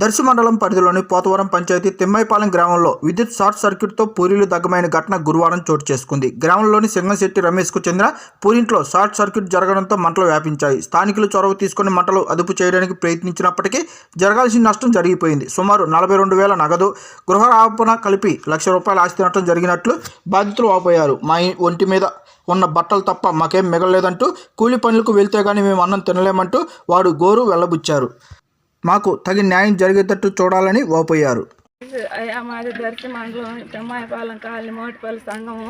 దర్శి మండలం పరిధిలోని పోతవరం పంచాయతీ తిమ్మైపాలెం గ్రామంలో విద్యుత్ షార్ట్ సర్క్యూట్తో పూరీలు దగ్గమైన ఘటన గురువారం చోటు చేసుకుంది. గ్రామంలోని సింగశెట్టి రమేష్కు చెందిన పూరింట్లో షార్ట్ సర్క్యూట్ జరగడంతో మంటలు వ్యాపించాయి. స్థానికులు చొరవ తీసుకుని మంటలు అదుపు చేయడానికి ప్రయత్నించినప్పటికీ జరగాల్సిన నష్టం జరిగిపోయింది. సుమారు నలభై రెండు వేల నగదు గృహ ఆపణ కలిపి లక్ష రూపాయల ఆస్తి నష్టం జరిగినట్లు బాధితులు వాపోయారు. మా ఒంటి మీద ఉన్న బట్టలు తప్ప మాకేం మిగలలేదంటూ కూలి పనులకు వెళ్తే గానీ మేము అన్నం తినలేమంటూ వాడు గోరు వెళ్ళబుచ్చారు. మాకు తగిన న్యాయం జరిగేటట్టు చూడాలని వాపోయారు. అయ్యా మాది దర్శి మండలం తిమ్మాయిపాలెం కాలనీ మోటిపల్లి సంఘము.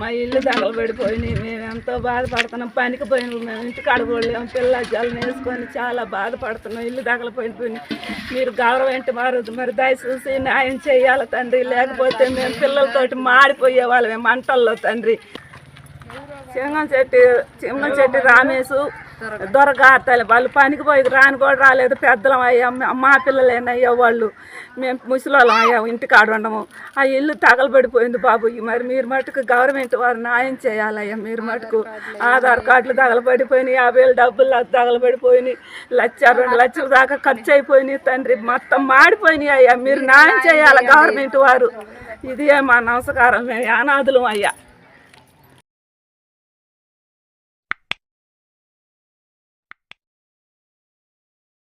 మా ఇల్లు తగలబడిపోయినాయి మేము ఎంతో బాధపడుతున్నాం. పనికి పోయిన మేము ఇంటి కడగోళ్ళేము పిల్ల జలం వేసుకొని చాలా బాధపడుతున్నాం. ఇల్లు తగలపోయిపోయినాయి మీరు గౌరవం వారు మరి దయచూసి న్యాయం చేయాలి తండ్రి. లేకపోతే మేము పిల్లలతోటి మాడిపోయే వాళ్ళమే మంటల్లో తండ్రి. సింగం చెట్టి సింగం చెట్టి రామేశు దొరగార్తలు వాళ్ళు పనికి పోయి రాని కూడా రాలేదు. పెద్దలం అయ్యా. మా- పిల్లలేనయ్యా వాళ్ళు. మేము ముసలోళ్ళం అయ్యా ఇంటికాడ ఉండము. ఆ ఇల్లు తగలబడిపోయింది బాబు. మరి మీరు మటుకు గవర్నమెంట్ వారు న్యాయం చేయాలయ్యా మీరు మటుకు. ఆధార్ కార్డులు తగలబడిపోయినాయి. యాభై వేలు డబ్బులు తగలబడిపోయినాయి. లక్ష రెండు లక్షల దాకా ఖర్చు అయిపోయినాయి తండ్రి. మొత్తం మాడిపోయినాయి అయ్యా. మీరు న్యాయం చేయాలి గవర్నమెంట్ వారు. ఇదే మా నమస్కారం. మేము అనాథులం అయ్యా.